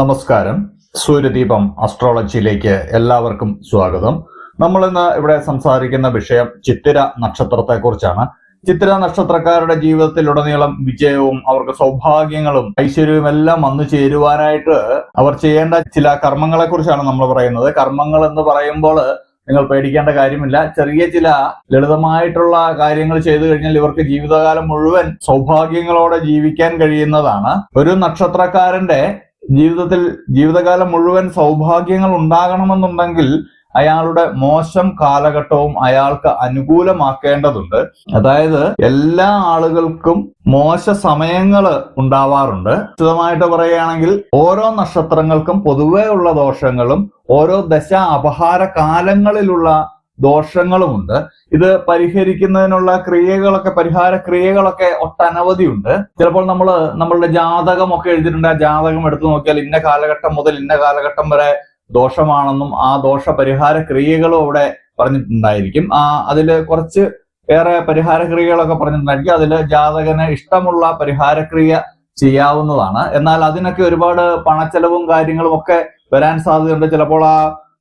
നമസ്കാരം. സൂര്യദീപം അസ്ട്രോളജിയിലേക്ക് എല്ലാവർക്കും സ്വാഗതം. നമ്മൾ ഇന്ന് ഇവിടെ സംസാരിക്കുന്ന വിഷയം ചിത്തിര നക്ഷത്രത്തെ കുറിച്ചാണ് ചിത്തിര നക്ഷത്രക്കാരുടെ ജീവിതത്തിലുടനീളം വിജയവും അവർക്ക് സൗഭാഗ്യങ്ങളും ഐശ്വര്യവും എല്ലാം വന്നു ചേരുവാനായിട്ട് അവർ ചെയ്യേണ്ട ചില കർമ്മങ്ങളെ കുറിച്ചാണ് നമ്മൾ പറയുന്നത്. കർമ്മങ്ങൾ എന്ന് പറയുമ്പോൾ നിങ്ങൾ പേടിക്കേണ്ട കാര്യമില്ല. ചെറിയ ചില ലളിതമായിട്ടുള്ള കാര്യങ്ങൾ ചെയ്തു കഴിഞ്ഞാൽ ഇവർക്ക് ജീവിതകാലം മുഴുവൻ സൗഭാഗ്യങ്ങളോടെ ജീവിക്കാൻ കഴിയുന്നതാണ്. ഒരു നക്ഷത്രക്കാരന്റെ ജീവിതത്തിൽ ജീവിതകാലം മുഴുവൻ സൗഭാഗ്യങ്ങൾ ഉണ്ടാകണമെന്നുണ്ടെങ്കിൽ അയാളുടെ മോശം കാലഘട്ടവും അയാൾക്ക് അനുകൂലമാക്കേണ്ടതുണ്ട്. അതായത് എല്ലാ ആളുകൾക്കും മോശ സമയങ്ങൾ ഉണ്ടാവാറുണ്ട്. വിശദമായിട്ട് പറയുകയാണെങ്കിൽ ഓരോ നക്ഷത്രങ്ങൾക്കും പൊതുവേ ഉള്ള ദോഷങ്ങളും ഓരോ ദശ അപഹാര കാലങ്ങളിലുള്ള ദോഷങ്ങളുമുണ്ട്. ഇത് പരിഹരിക്കുന്നതിനുള്ള ക്രിയകളൊക്കെ പരിഹാര ക്രിയകളൊക്കെ ഒട്ടനവധിയുണ്ട് ചിലപ്പോൾ നമ്മൾ നമ്മളുടെ ജാതകമൊക്കെ എഴുതിയിട്ടുണ്ട്. ആ ജാതകം എടുത്തു നോക്കിയാൽ ഇന്ന കാലഘട്ടം മുതൽ ഇന്ന കാലഘട്ടം വരെ ദോഷമാണെന്നും ആ ദോഷ പരിഹാര ക്രിയകളും അവിടെ പറഞ്ഞിട്ടുണ്ടായിരിക്കും. ആ അതിൽ കുറച്ച് ഏറെ പരിഹാര ക്രിയകളൊക്കെ പറഞ്ഞിട്ടുണ്ടായിരിക്കും. അതിൽ ജാതകന് ഇഷ്ടമുള്ള പരിഹാര ക്രിയ ചെയ്യാവുന്നതാണ്. എന്നാൽ അതിനൊക്കെ ഒരുപാട് പണച്ചെലവും കാര്യങ്ങളും ഒക്കെ വരാൻ സാധ്യതയുണ്ട്. ചിലപ്പോൾ ആ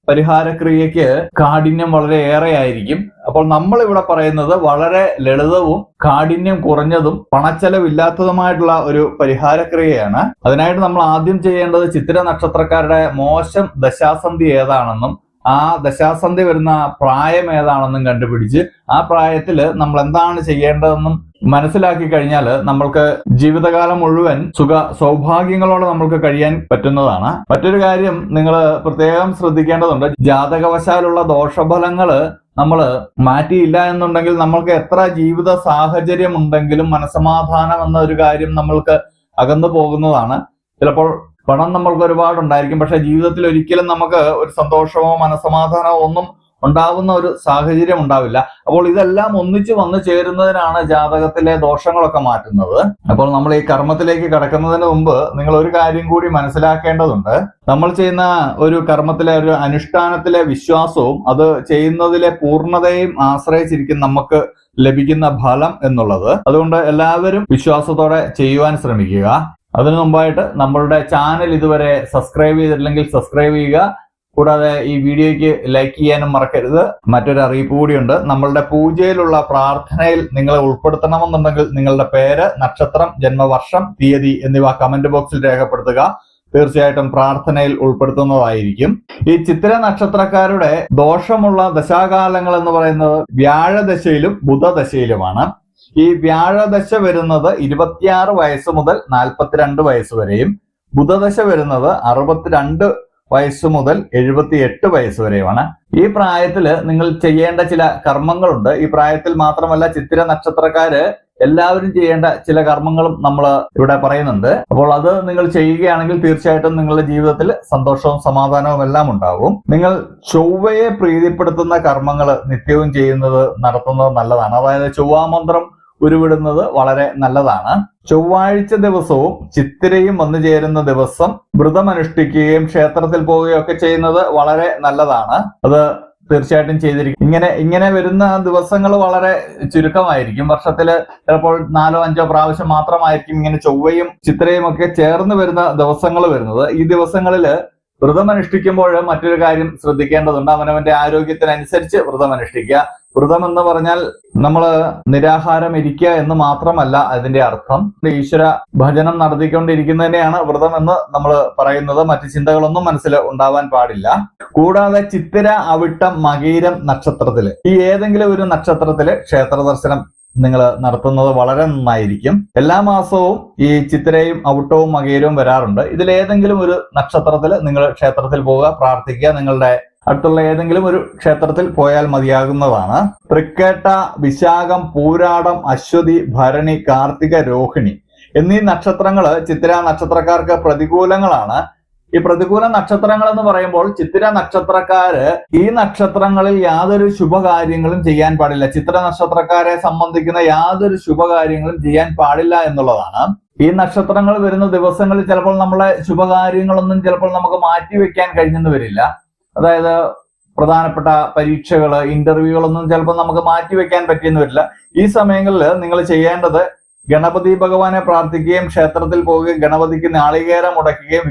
പരിഹാരക്രിയക്ക് കാഠിന്യം വളരെ ഏറെ ആയിരിക്കും അപ്പോൾ നമ്മൾ ഇവിടെ പറയുന്നത് വളരെ ലളിതവും കാഠിന്യം കുറഞ്ഞതും പണച്ചെലവില്ലാത്തതുമായിട്ടുള്ള ഒരു പരിഹാരക്രിയയാണ്. അതിനായിട്ട് നമ്മൾ ആദ്യം ചെയ്യേണ്ടത് ചിത്ര നക്ഷത്രക്കാരുടെ മോശം ദശാസന്ധി ഏതാണെന്നും ആ ദശാസന്ധി വരുന്ന പ്രായം ഏതാണെന്നും കണ്ടുപിടിച്ച് ആ പ്രായത്തിൽ നമ്മൾ എന്താണ് ചെയ്യേണ്ടതെന്നും മനസ്സിലാക്കി കഴിഞ്ഞാൽ നമ്മൾക്ക് ജീവിതകാലം മുഴുവൻ സുഖ സൗഭാഗ്യങ്ങളോടെ നമ്മൾക്ക് കഴിയാൻ പറ്റുന്നതാണ്. മറ്റൊരു കാര്യം നിങ്ങൾ പ്രത്യേകം ശ്രദ്ധിക്കേണ്ടതുണ്ട്. ജാതകവശാലുള്ള ദോഷഫലങ്ങൾ നമ്മൾ മാറ്റിയില്ല എന്നുണ്ടെങ്കിൽ നമ്മൾക്ക് എത്ര ജീവിത സാഹചര്യം ഉണ്ടെങ്കിലും മനസമാധാനം എന്ന ഒരു കാര്യം നമ്മൾക്ക് അകന്നു പോകുന്നതാണ്. ചിലപ്പോൾ പണം നമ്മൾക്ക് ഒരുപാട് ഉണ്ടായിരിക്കും പക്ഷെ ജീവിതത്തിൽ ഒരിക്കലും നമുക്ക് ഒരു സന്തോഷമോ മനസമാധാനമോ ഒന്നും ഉണ്ടാവുന്ന ഒരു സാഹചര്യം ഉണ്ടാവില്ല. അപ്പോൾ ഇതെല്ലാം ഒന്നിച്ചു വന്നു ചേരുന്നതിനാണ് ജാതകത്തിലെ ദോഷങ്ങളൊക്കെ മാറ്റുന്നത്. അപ്പോൾ നമ്മൾ ഈ കർമ്മത്തിലേക്ക് കടക്കുന്നതിന് മുമ്പ് നിങ്ങൾ ഒരു കാര്യം കൂടി മനസ്സിലാക്കേണ്ടതുണ്ട്. നമ്മൾ ചെയ്യുന്ന ഒരു കർമ്മത്തിലെ ഒരു അനുഷ്ഠാനത്തിലെ വിശ്വാസവും അത് ചെയ്യുന്നതിലെ പൂർണതയും ആശ്രയിച്ചിരിക്കും നമുക്ക് ലഭിക്കുന്ന ഫലം എന്നുള്ളത്. അതുകൊണ്ട് എല്ലാവരും വിശ്വാസത്തോടെ ചെയ്യുവാൻ ശ്രമിക്കുക. അതിനു മുമ്പായിട്ട് നമ്മളുടെ ചാനൽ ഇതുവരെ സബ്സ്ക്രൈബ് ചെയ്തിട്ടില്ലെങ്കിൽ സബ്സ്ക്രൈബ് ചെയ്യുക. കൂടാതെ ഈ വീഡിയോയ്ക്ക് ലൈക്ക് ചെയ്യാനും മറക്കരുത്. മറ്റൊരു അറിയിപ്പ് കൂടിയുണ്ട്. നമ്മളുടെ പൂജയിലുള്ള പ്രാർത്ഥനയിൽ നിങ്ങളെ ഉൾപ്പെടുത്തണമെന്നുണ്ടെങ്കിൽ നിങ്ങളുടെ പേര് നക്ഷത്രം ജന്മവർഷം തീയതി എന്നിവ കമന്റ് ബോക്സിൽ രേഖപ്പെടുത്തുക. തീർച്ചയായിട്ടും പ്രാർത്ഥനയിൽ ഉൾപ്പെടുത്തുന്നതായിരിക്കും. ഈ ചിത്ര നക്ഷത്രക്കാരുടെ ദോഷമുള്ള ദശാകാലങ്ങൾ എന്ന് പറയുന്നത് വ്യാഴദശയിലും ബുധദശയിലുമാണ്. ഈ വ്യാഴദശ വരുന്നത് ഇരുപത്തിയാറ് വയസ്സ് മുതൽ നാൽപ്പത്തിരണ്ട് വയസ്സ് വരെയും ബുധദശ വരുന്നത് അറുപത്തിരണ്ട് വയസ്സ് മുതൽ എഴുപത്തി എട്ട് വയസ്സ് വരെയുമാണ്. ഈ പ്രായത്തിൽ നിങ്ങൾ ചെയ്യേണ്ട ചില കർമ്മങ്ങളുണ്ട്. ഈ പ്രായത്തിൽ മാത്രമല്ല ചിത്തിര നക്ഷത്രക്കാര് എല്ലാവരും ചെയ്യേണ്ട ചില കർമ്മങ്ങളും നമ്മൾ ഇവിടെ പറയുന്നുണ്ട്. അപ്പോൾ അത് നിങ്ങൾ ചെയ്യുകയാണെങ്കിൽ തീർച്ചയായിട്ടും നിങ്ങളുടെ ജീവിതത്തിൽ സന്തോഷവും സമാധാനവും എല്ലാം ഉണ്ടാവും. നിങ്ങൾ ചൊവ്വയെ പ്രീതിപ്പെടുത്തുന്ന കർമ്മങ്ങൾ നിത്യവും ചെയ്യുന്നത് നടത്തുന്നത് നല്ലതാണ്. അതായത് ചൊവ്വാമന്ത്രം ഉരുവിടുന്നത് വളരെ നല്ലതാണ്. ചൊവ്വാഴ്ച ദിവസവും ചിത്തിരയും വന്നു ചേരുന്ന ദിവസം വ്രതമനുഷ്ഠിക്കുകയും ക്ഷേത്രത്തിൽ പോവുകയും ഒക്കെ ചെയ്യുന്നത് വളരെ നല്ലതാണ്. അത് തീർച്ചയായിട്ടും ചെയ്തിരിക്കും. ഇങ്ങനെ ഇങ്ങനെ വരുന്ന ദിവസങ്ങൾ വളരെ ചുരുക്കമായിരിക്കും. വർഷത്തിൽ ചിലപ്പോൾ നാലോ അഞ്ചോ പ്രാവശ്യം മാത്രമായിരിക്കും ഇങ്ങനെ ചൊവ്വയും ചിത്രയും ഒക്കെ ചേർന്ന് വരുന്ന ദിവസങ്ങൾ വരുന്നത്. ഈ ദിവസങ്ങളിൽ വ്രതമനുഷ്ഠിക്കുമ്പോൾ മറ്റൊരു കാര്യം ശ്രദ്ധിക്കേണ്ടതുണ്ട്. അവനവന്റെ ആരോഗ്യത്തിനനുസരിച്ച് വ്രതമനുഷ്ഠിക്കുക. വ്രതം എന്ന് പറഞ്ഞാൽ നമ്മൾ നിരാഹാരം ഇരിക്കുക എന്ന് മാത്രമല്ല അതിന്റെ അർത്ഥം. ഈശ്വര ഭജനം നടത്തിക്കൊണ്ടിരിക്കുന്നതിനെയാണ് വ്രതം എന്ന് നമ്മൾ പറയുന്നത്. മറ്റ് ചിന്തകളൊന്നും മനസ്സിൽ ഉണ്ടാവാൻ പാടില്ല. കൂടാതെ ചിത്തിര അവിട്ടം മകീരം നക്ഷത്രത്തിൽ ഈ ഏതെങ്കിലും ഒരു നക്ഷത്രത്തിൽ ക്ഷേത്ര ദർശനം നിങ്ങൾ നടത്തുന്നത് വളരെ നന്നായിരിക്കും. എല്ലാ മാസവും ഈ ചിത്തിരയും ഔട്ടവും മകീരവും വരാറുണ്ട്. ഇതിൽ ഏതെങ്കിലും ഒരു നക്ഷത്രത്തിൽ നിങ്ങൾ ക്ഷേത്രത്തിൽ പോവുക പ്രാർത്ഥിക്കുക നിങ്ങളുടെ അടുത്തുള്ള ഏതെങ്കിലും ഒരു ക്ഷേത്രത്തിൽ പോയാൽ മതിയാകുന്നതാണ്. തൃക്കേട്ട വിശാഖം പൂരാടം അശ്വതി ഭരണി കാർത്തിക രോഹിണി എന്നീ നക്ഷത്രങ്ങൾ ചിത്തിര നക്ഷത്രക്കാർക്ക് പ്രതികൂലങ്ങളാണ്. ഈ പ്രതികൂല നക്ഷത്രങ്ങൾ എന്ന് പറയുമ്പോൾ ചിത്തിര നക്ഷത്രക്കാര് ഈ നക്ഷത്രങ്ങളിൽ യാതൊരു ശുഭകാര്യങ്ങളും ചെയ്യാൻ പാടില്ല. ചിത്ര നക്ഷത്രക്കാരെ സംബന്ധിക്കുന്ന യാതൊരു ശുഭകാര്യങ്ങളും ചെയ്യാൻ പാടില്ല എന്നുള്ളതാണ്. ഈ നക്ഷത്രങ്ങൾ വരുന്ന ദിവസങ്ങളിൽ ചിലപ്പോൾ നമ്മളെ ശുഭകാര്യങ്ങളൊന്നും ചിലപ്പോൾ നമുക്ക് മാറ്റിവെക്കാൻ കഴിഞ്ഞെന്ന് വരില്ല. അതായത് പ്രധാനപ്പെട്ട പരീക്ഷകൾ ഇന്റർവ്യൂകളൊന്നും ചിലപ്പോൾ നമുക്ക് മാറ്റിവെക്കാൻ പറ്റിയെന്ന് വരില്ല ഈ സമയങ്ങളിൽ നിങ്ങൾ ചെയ്യേണ്ടത് ഗണപതി ഭഗവാനെ പ്രാർത്ഥിക്കുകയും ക്ഷേത്രത്തിൽ പോവുകയും ഗണപതിക്ക് നാളികേരം മുടക്കുകയും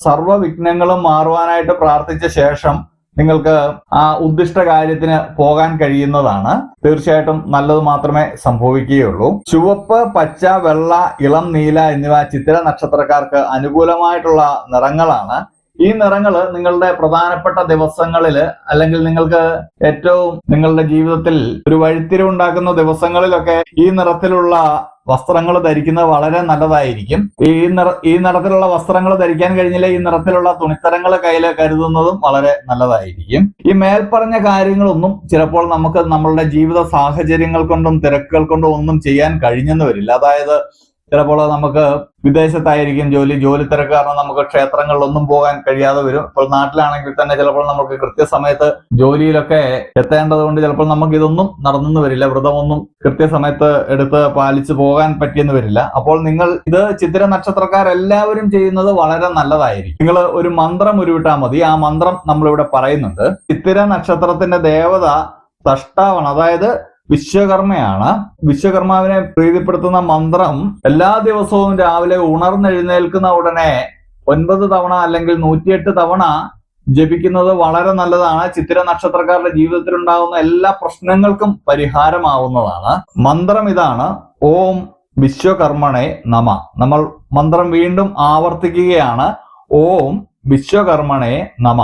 സർവ വിഘ്നങ്ങളും മാറുവാനായിട്ട് പ്രാർത്ഥിച്ച ശേഷം നിങ്ങൾക്ക് ആ ഉദ്ദിഷ്ട കാര്യത്തിന് പോകാൻ കഴിയുന്നതാണ്. തീർച്ചയായിട്ടും നല്ലത് മാത്രമേ സംഭവിക്കുകയുള്ളൂ. ചുവപ്പ് പച്ച വെള്ള ഇളം നീല എന്നിവ ചിത്ര നക്ഷത്രക്കാർക്ക് അനുകൂലമായിട്ടുള്ള നിറങ്ങളാണ്. ഈ നിറങ്ങൾ നിങ്ങളുടെ പ്രധാനപ്പെട്ട ദിവസങ്ങളിൽ അല്ലെങ്കിൽ നിങ്ങൾക്ക് ഏറ്റവും നിങ്ങളുടെ ജീവിതത്തിൽ ഒരു വഴിത്തിരിവുണ്ടാക്കുന്ന ദിവസങ്ങളിലൊക്കെ ഈ നിറത്തിലുള്ള വസ്ത്രങ്ങൾ ധരിക്കുന്നത് വളരെ നല്ലതായിരിക്കും. ഈ നിറ ഈ നിറത്തിലുള്ള വസ്ത്രങ്ങൾ ധരിക്കാൻ കഴിഞ്ഞില്ല ഈ നിറത്തിലുള്ള തുണിത്തരങ്ങൾ കയ്യിൽ കരുതുന്നതും വളരെ നല്ലതായിരിക്കും. ഈ മേൽപ്പറഞ്ഞ കാര്യങ്ങളൊന്നും ചിലപ്പോൾ നമുക്ക് നമ്മളുടെ ജീവിത സാഹചര്യങ്ങൾ കൊണ്ടും തിരക്കുകൾ കൊണ്ടും ഒന്നും ചെയ്യാൻ കഴിഞ്ഞെന്ന് വരില്ല. അതായത് ചിലപ്പോൾ നമുക്ക് വിദേശത്തായിരിക്കും ജോലി ജോലി തിരക്ക് കാരണം നമുക്ക് ക്ഷേത്രങ്ങളിലൊന്നും പോകാൻ കഴിയാതെ വരും. ഇപ്പോൾ നാട്ടിലാണെങ്കിൽ തന്നെ ചിലപ്പോൾ നമുക്ക് കൃത്യസമയത്ത് ജോലിയിലൊക്കെ എത്തേണ്ടത് കൊണ്ട് ചിലപ്പോൾ നമുക്ക് ഇതൊന്നും നടന്നെന്ന് വരില്ല. വ്രതമൊന്നും കൃത്യസമയത്ത് എടുത്ത് പാലിച്ചു പോകാൻ പറ്റിയെന്ന് വരില്ല. അപ്പോൾ നിങ്ങൾ ഇത് ചിത്ര നക്ഷത്രക്കാരെല്ലാവരും ചെയ്യുന്നത് വളരെ നല്ലതായിരിക്കും. നിങ്ങൾ ഒരു മന്ത്രം ഉരുവിട്ടാൽ മതി. ആ മന്ത്രം നമ്മളിവിടെ പറയുന്നുണ്ട്. ചിത്തിര നക്ഷത്രത്തിന്റെ ദേവത സഷ്ടാവാണ് അതായത് വിശ്വകർമ്മയാണ്. വിശ്വകർമാവിനെ പ്രീതിപ്പെടുത്തുന്ന മന്ത്രം എല്ലാ ദിവസവും രാവിലെ ഉണർന്നെഴുന്നേൽക്കുന്ന ഉടനെ ഒൻപത് തവണ അല്ലെങ്കിൽ നൂറ്റിയെട്ട് തവണ ജപിക്കുന്നത് വളരെ നല്ലതാണ്. ചിത്തിര നക്ഷത്രക്കാരുടെ ജീവിതത്തിൽ ഉണ്ടാകുന്ന എല്ലാ പ്രശ്നങ്ങൾക്കും പരിഹാരമാവുന്നതാണ്. മന്ത്രം ഇതാണ്. ഓം വിശ്വകർമ്മണെ നമ. നമ്മൾ മന്ത്രം വീണ്ടും ആവർത്തിക്കുകയാണ്. ഓം വിശ്വകർമ്മണെ നമ.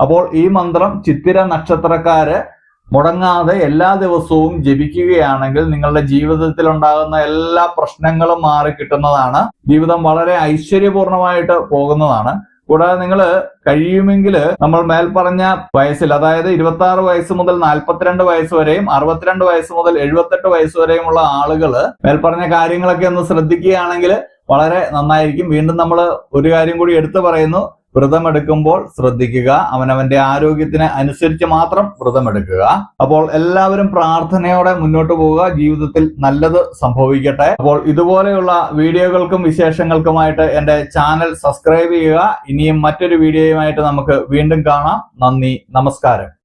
അപ്പോൾ ഈ മന്ത്രം ചിത്തിര നക്ഷത്രക്കാര് മുടങ്ങാതെ എല്ലാ ദിവസവും ജപിക്കുകയാണെങ്കിൽ നിങ്ങളുടെ ജീവിതത്തിൽ ഉണ്ടാകുന്ന എല്ലാ പ്രശ്നങ്ങളും മാറി കിട്ടുന്നതാണ്. ജീവിതം വളരെ ഐശ്വര്യപൂർണമായിട്ട് പോകുന്നതാണ്. കൂടാതെ നിങ്ങൾ കഴിയുമെങ്കിൽ നമ്മൾ മേൽപ്പറഞ്ഞ വയസ്സിൽ അതായത് ഇരുപത്തി ആറ് വയസ്സ് മുതൽ നാൽപ്പത്തിരണ്ട് വയസ്സ് വരെയും അറുപത്തിരണ്ട് വയസ്സ് മുതൽ എഴുപത്തെട്ട് വയസ്സ് വരെയുമുള്ള ആളുകൾ മേൽപ്പറഞ്ഞ കാര്യങ്ങളൊക്കെ ഒന്ന് ശ്രദ്ധിക്കുകയാണെങ്കിൽ വളരെ നന്നായിരിക്കും. വീണ്ടും നമ്മൾ ഒരു കാര്യം കൂടി എടുത്തു പറയുന്നു. വ്രതമെടുക്കുമ്പോൾ ശ്രദ്ധിക്കുക. അവനവന്റെ ആരോഗ്യത്തിന് അനുസരിച്ച് മാത്രം വ്രതമെടുക്കുക. അപ്പോൾ എല്ലാവരും പ്രാർത്ഥനയോടെ മുന്നോട്ട് പോവുക. ജീവിതത്തിൽ നല്ലത് സംഭവിക്കട്ടെ. അപ്പോൾ ഇതുപോലെയുള്ള വീഡിയോകൾക്കും വിശേഷങ്ങൾക്കുമായിട്ട് എന്റെ ചാനൽ സബ്സ്ക്രൈബ് ചെയ്യുക. ഇനിയും മറ്റൊരു വീഡിയോയുമായിട്ട് നമുക്ക് വീണ്ടും കാണാം. നന്ദി. നമസ്കാരം.